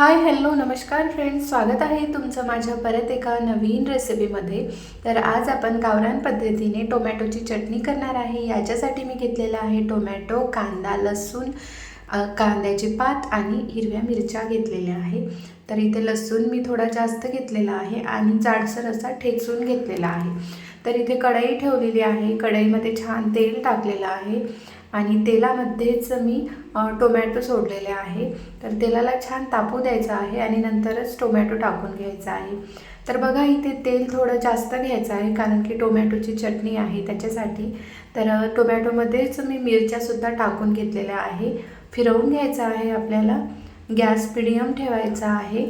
Hi hello नमस्कार friends स्वागत आहे तुमचं माझ्या परत एका नवीन रेसिपीमध्ये तर आज आपण गावरान पद्धतीने टोमॅटोची चटणी करणार आहे. याच्यासाठी मी घेतलेला आहे टोमॅटो कांदा लसूण कांद्याची पात आणि हिरव्या मिरच्या घेतलेल्या आहे. तर इथे लसूण मी थोडा जास्त घेतलेला आहे आणि जाडसर असा ठेचून घेतलेला आहे. तर इथे कढई ठेवलेली आहे. कढईमध्ये छान तेल टाकलेलं आहे. आणि तेलामध्येच मी टोमॅटो सोडलेले आहे. तर तेलाला छान तापू द्यायचं आहे आणि नंतरच टोमॅटो टाकून घ्यायचा आहे. तर बघा इथे तेल थोडं जास्त घ्यायचं आहे कारण की टोमॅटोची चटणी आहे त्याच्यासाठी. तर टोमॅटोमध्येच मी मिरच्यासुद्धा टाकून घेतलेल्या आहे. फिरवून घ्यायचं आहे आपल्याला. गॅस मिडियम ठेवायचा आहे.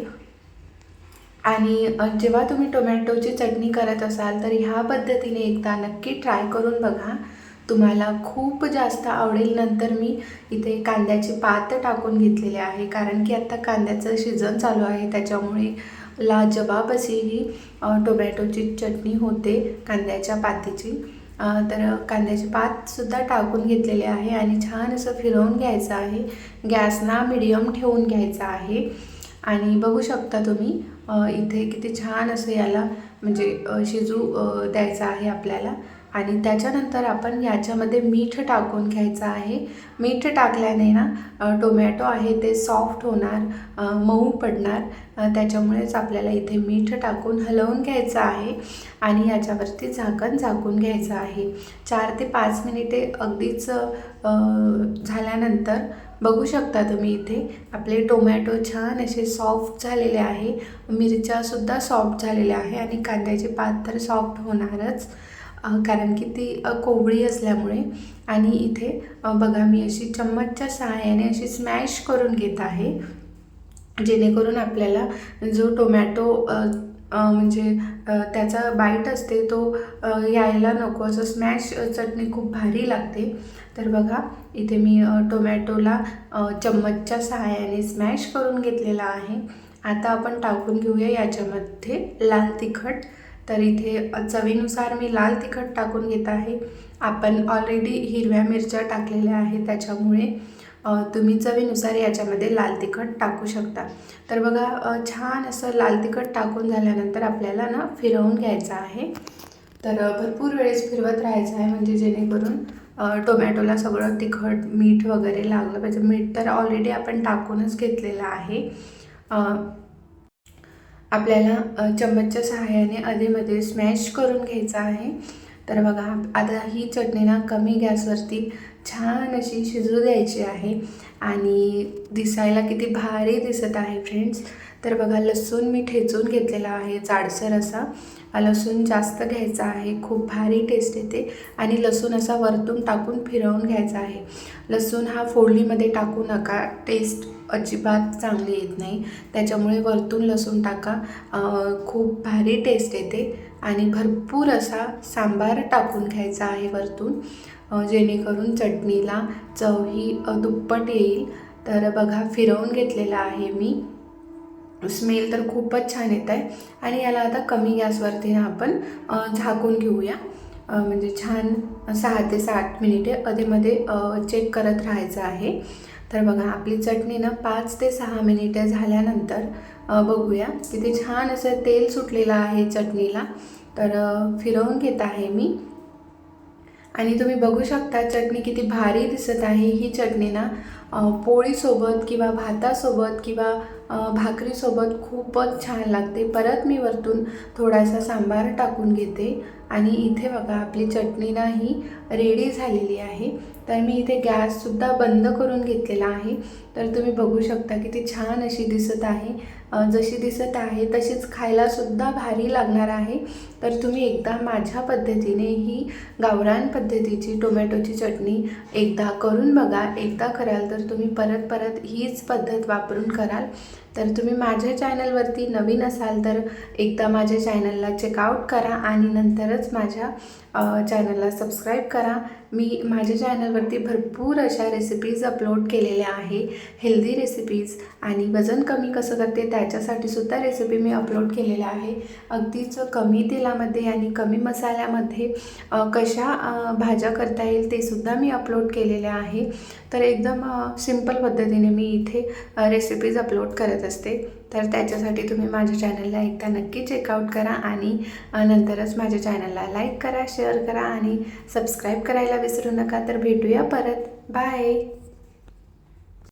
आणि जेव्हा तुम्ही टोमॅटोची चटणी करत असाल तर ह्या पद्धतीने एकदा नक्की ट्राय करून बघा. तुम्हाला खूप जास्त आवडेल. नंतर मी इथे कांद्याचे पात टाकून घेतलेले आहे. कारण की आत्ता कांद्याचं सीझन चालू आहे. त्याच्यामुळे लाजवाब अशी ही टोमॅटोची चटणी होते कांद्याच्या पातीची. तर कांद्याचे पातसुद्धा टाकून घेतलेले आहे आणि छान असं फिरवून घ्यायचं आहे. गॅसना मिडियम ठेवून घ्यायचा आहे. आणि बघू शकता तुम्ही इथे किती छान असं याला म्हणजे शिजू द्यायचं आहे आपल्याला. आणि त्याच्यानंतर आपण याच्यामध्ये मीठ टाकून घ्यायचं आहे. मीठ टाकल्याने ना टोमॅटो आहे ते सॉफ्ट होणार मऊ पडणार. त्याच्यामुळेच आपल्याला इथे मीठ टाकून हलवून घ्यायचं आहे आणि याच्यावरती झाकण झाकून घ्यायचं आहे. चार ते पाच मिनिटे अगदीच झाल्यानंतर बघू शकता तुम्ही इथे आपले टोमॅटो छान असे सॉफ्ट झालेले आहे. मिरच्यासुद्धा सॉफ्ट झालेल्या आहे आणि कांद्याची पात तर सॉफ्ट होणारच. कारण की ती कोवळी असल्यामुळे आणि इथे बघा मी अशी चम्मचच्या सहाय्याने अशी स्मॅश करून घेत आहे. जेणेकरून आपल्याला जो टोमॅटो म्हणजे त्याचा बाईट असते तो यायला नको. असं स्मॅश चटणी खूप भारी लागते. तर बघा इथे मी टोमॅटोला चम्मचच्या सहाय्याने स्मॅश करून घेतलेला आहे. आता आपण टाकून घेऊया याच्यामध्ये लाल तिखट. तर इथे चवीनुसार मी लाल तिखट टाकून घेत आहे. आपण ऑलरेडी हिरव्या मिरच्या टाकलेल्या आहेत त्याच्यामुळे तुम्ही चवीनुसार याच्यामध्ये लाल तिखट टाकू शकता. तर बघा छान असं लाल तिखट टाकून झाल्यानंतर आपल्याला ना फिरवून घ्यायचं आहे. तर भरपूर वेळेस फिरवत राहायचं आहे म्हणजे जेणेकरून टोमॅटोला सगळं तिखट मीठ वगैरे लागलं पाहिजे. मीठ तर ऑलरेडी आपण टाकूनच घेतलेलं आहे. आपल्याला चम्मचच्या सहाय्याने अधेमध्ये स्मॅश करून घ्यायचा आहे. तर बघा आता ही चटणी ना कमी गॅसवरती छान अशी शिजू द्यायची आहे. आणि दिसायला किती भारी दिसत आहे फ्रेंड्स तर बघा लसूण मी ठेचून घेतलेला आहे जाडसर असा. लसूण जास्त घ्यायचा आहे खूप भारी टेस्ट येते. आणि लसूण असा वरतून टाकून फिरवून घ्यायचा आहे. लसूण हा फोडणीमध्ये टाकू नका टेस्ट अजिबात चांगली येत नाही. त्याच्यामुळे वरतून लसूण टाका. खूप भारी टेस्ट येते. आणि भरपूर असा सांबार टाकून घ्यायचा आहे वरतून. जेणेकरून चटणीला चव ही दुप्पट येईल. तर बघा फिरवून घेतलेला आहे मी. स्मेल तर खूपच छान येत आहे. आणि याला आता कमी गॅसवरती आपण झाकून घेऊया. म्हणजे छान सहा ते सात मिनिटे अधेमध्ये चेक करत राहायचं आहे. तर बघा आपली चटणी ना पाच ते सहा मिनिटे झाल्यानंतर बघूया तिथे छान असं तेल सुटलेलं आहे चटणीला. तर फिरवून घेत आहे मी. आणि तुम्ही बघू शकता चटणी किती भारी दिसत आहे. ही चटणी ना पोळीसोबत किंवा भातासोबत किंवा भाकरीसोबत खूपच छान लागते. परत मी वरतून थोडासा सांबार टाकून घेते. आणि इथे बघा आपली चटणी नाही रेडी झालेली आहे. तर मी इथे गॅससुद्धा बंद करून घेतलेला आहे. तर तुम्ही बघू शकता किती छान अशी दिसत आहे. जशी दिसत आहे तशीच खायलासुद्धा भारी लागणार आहे. तर तुम्ही एकदा माझ्या पद्धतीने ही गावरान पद्धतीची टोमॅटोची चटणी एकदा करून बघा. एकदा कराल तर तुम्ही परत परत हीच पद्धत वापरून कराल. तर तुम्ही माझ्या चॅनलवरती नवीन असाल तर एकदा माझ्या चॅनलला चेकआउट करा आणि नंतरच माझ्या चॅनलला सबस्क्राईब करा. मी माझ्या चॅनलवरती भरपूर अशा रेसिपीज अपलोड केलेल्या आहे. हेल्दी रेसिपीज आणि वजन कमी कसं करते त्याच्यासाठी सुद्धा रेसिपी मी अपलोड केलेल्या आहे. अगदीच कमी तेलामध्ये आणि कमी मसाल्यामध्ये कशा भाज्या करता येईल ते सुद्धा मी अपलोड केलेल्या आहे. तर एकदम सिंपल पद्धतीने मी इथे रेसिपीज अपलोड करत असते तर त्याच्यासाठी तुम्ही माझ्या चॅनलला एकदा नक्की चेकआउट करा आणि नंतरच माझ्या चॅनलला लाईक करा शेअर करा आणि सबस्क्राईब करायला विसरू नका. तर भेटूया परत. बाय